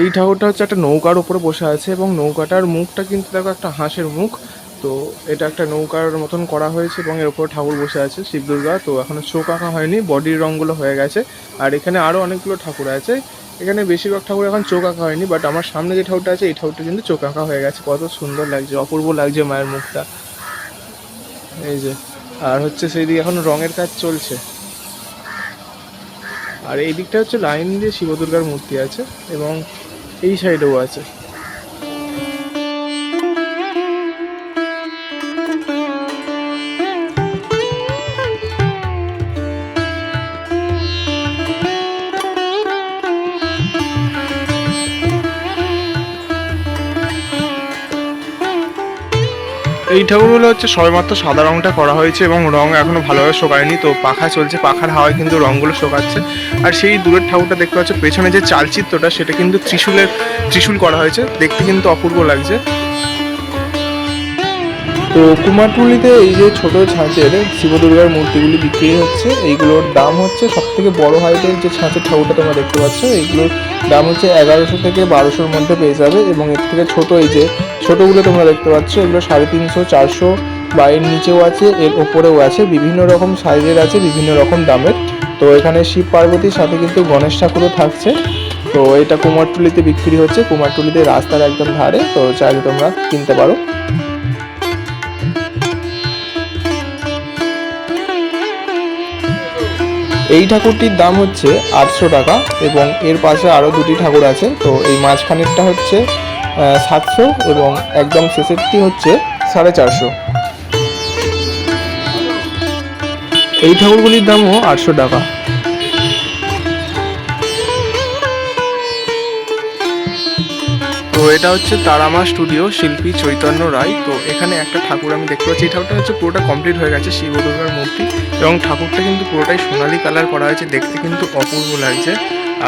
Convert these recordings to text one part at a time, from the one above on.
এই ঠাকুরটা হচ্ছে একটা নৌকার উপরে বসে আছে এবং নৌকাটার মুখটা কিন্তু দেখো একটা হাঁসের মুখ। তো এটা একটা নৌকার মতন করা হয়েছে এবং এর উপর ঠাকুর বসে আছে শিব দুর্গা। তো এখনও চোখ আঁকা হয়নি, বডির রঙগুলো হয়ে গেছে। আর এখানে আরও অনেকগুলো ঠাকুর আছে। এখানে বেশিরভাগ ঠাকুর এখন চোখ আঁকা হয়নি বাট আমার সামনে যে ঠাকুরটা আছে, এই ঠাকুরটা কিন্তু চোখ আঁকা হয়ে গেছে। কত সুন্দর লাগছে, অপূর্ব লাগছে মায়ের মুখটা। এই যে, আর হচ্ছে সেই দিকে এখন রঙের কাজ চলছে। আর এই দিকটা হচ্ছে লাইন দিয়ে শিব দুর্গার মূর্তি আছে এবং এই সাইডেও আছে। এই ঠাকুরগুলো হচ্ছে সবেমাত্র সাদা রংটা করা হয়েছে এবং রং এখনও ভালোভাবে শোকায়নি। তো পাখা চলছে, পাখার হাওয়ায় কিন্তু রঙগুলো শোকাচ্ছে। আর সেই দূরের ঠাকুরটা দেখতে পাচ্ছ, পেছনে যে চালচিত্রটা, সেটা কিন্তু ত্রিশূলের, ত্রিশূল করা হয়েছে। দেখতে কিন্তু অপূর্ব লাগছে। তো কুমারটুলিতে এই যে ছোট ছাঁচের শিব দুর্গার মূর্তিগুলি বিক্রি হচ্ছে, এইগুলোর দাম হচ্ছে সব থেকে বড় হাইটের যে ছাঁচের ঠাকুরটা তোমরা দেখতে পাচ্ছ এইগুলোর দাম হচ্ছে এগারোশো থেকে বারোশোর মধ্যে পেয়ে যাবে এবং এর থেকে ছোট এই যে ছোটোগুলো তোমরা দেখতে পাচ্ছ, এগুলো সাড়ে তিনশো, চারশো বা নিচেও আছে, এর ওপরেও আছে, বিভিন্ন রকম সাইজের আছে, বিভিন্ন রকম দামের। তো এখানে শিব পার্বতীর সাথে কিন্তু গণেশ ঠাকুরও থাকছে। তো এটা কুমারটুলিতে বিক্রি হচ্ছে, কুমারটুলিতে রাস্তার একদম ধারে, তো চাইলে তোমরা কিনতে পারো। এই ঠাকুরটির দাম হচ্ছে আটশো টাকা এবং এর পাশে আরও দুটি ঠাকুর আছে। তো এই মাঝখানেরটা হচ্ছে সাতশো এবং একদম শেষেরটি হচ্ছে সাড়ে চারশো। এই ঠাকুরগুলির দামও আটশো টাকা। তো এটা হচ্ছে তারামা স্টুডিও শিল্পী চৈতন্য রায়। তো এখানে একটা ঠাকুর আমি দেখতে পাচ্ছি। এই ঠাকুরটা হচ্ছে পুরোটা কমপ্লিট হয়ে গেছে শিব দুর্গার মূর্তি। এবং ঠাকুরটা কিন্তু পুরোটাই সোনালি কালার করা হয়েছে। দেখতে কিন্তু অপূর্ব লাগছে।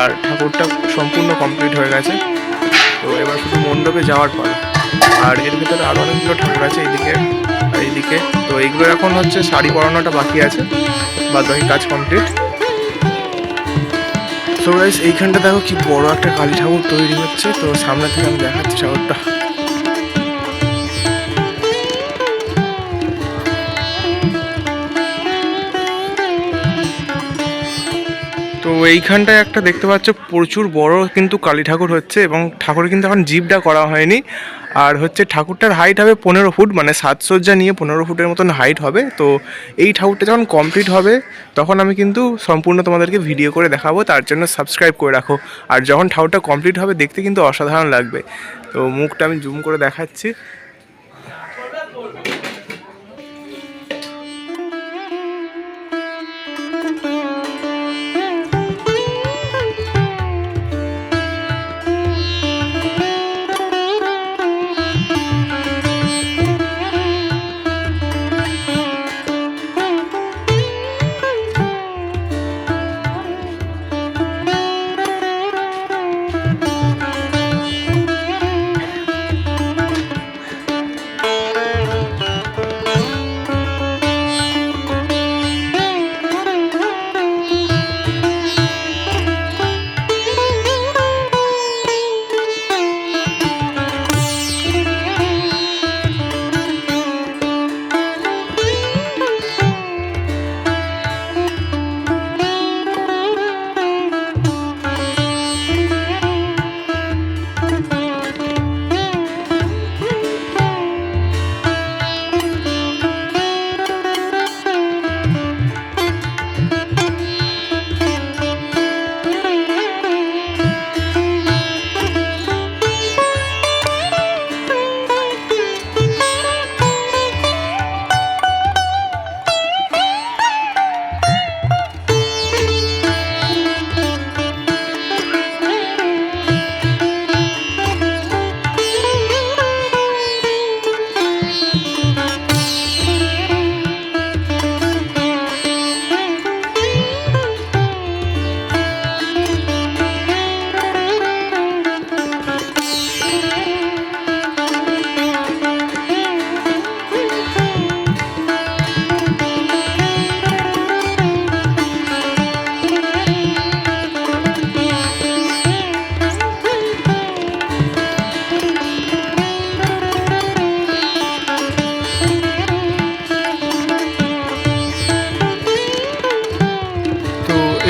আর ঠাকুরটা সম্পূর্ণ কমপ্লিট হয়ে গেছে। তো এবার শুধু মণ্ডপে যাওয়ার পর। আর এর ভিতরে আরও অনেকগুলো ঠাকুর আছে এইদিকে এইদিকে। তো এইগুলো এখন হচ্ছে শাড়ি পরানোটা বাকি আছে। বাদ বাকি কাজ কমপ্লিট সো গাইস এইখানটা দেখো কি বড় একটা কালী ঠাকুর তৈরি হচ্ছে। তো সামনে থেকে আমি দেখাচ্ছি ঠাকুরটা। তো এইখানটায় একটা দেখতে পাচ্ছ, প্রচুর বড় কিন্তু কালী ঠাকুর হচ্ছে এবং ঠাকুরের কিন্তু এখন জিপটা করা হয়নি। আর হচ্ছে ঠাকুরটার হাইট হবে পনেরো ফুট মানে সাজসজ্জা নিয়ে পনেরো ফুটের মতন হাইট হবে। তো এই ঠাকুরটা যখন কমপ্লিট হবে, তখন আমি কিন্তু সম্পূর্ণ তোমাদেরকে ভিডিও করে দেখাবো। তার জন্য সাবস্ক্রাইব করে রাখো। আর যখন ঠাকুরটা কমপ্লিট হবে, দেখতে কিন্তু অসাধারণ লাগবে। তো মুখটা আমি জুম করে দেখাচ্ছি।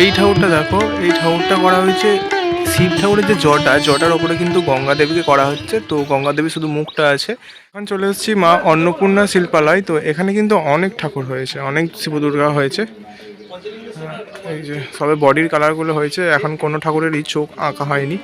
এই ঠাকুরটা দেখো, এই ঠাকুরটা করা হয়েছে শিব ঠাকুরের যে জটা, জটার ওপরে কিন্তু গঙ্গা দেবীকে করা হচ্ছে। তো গঙ্গা দেবী শুধু মুখটা আছে। এখন চলে এসেছি মা অন্নপূর্ণা শিল্পালয়। তো এখানে কিন্তু অনেক ঠাকুর হয়েছে, অনেক শিব দুর্গা হয়েছে। এই যে সবে বডির কালারগুলো হয়েছে, এখন কোনো ঠাকুরেরই চোখ আঁকা হয়নি।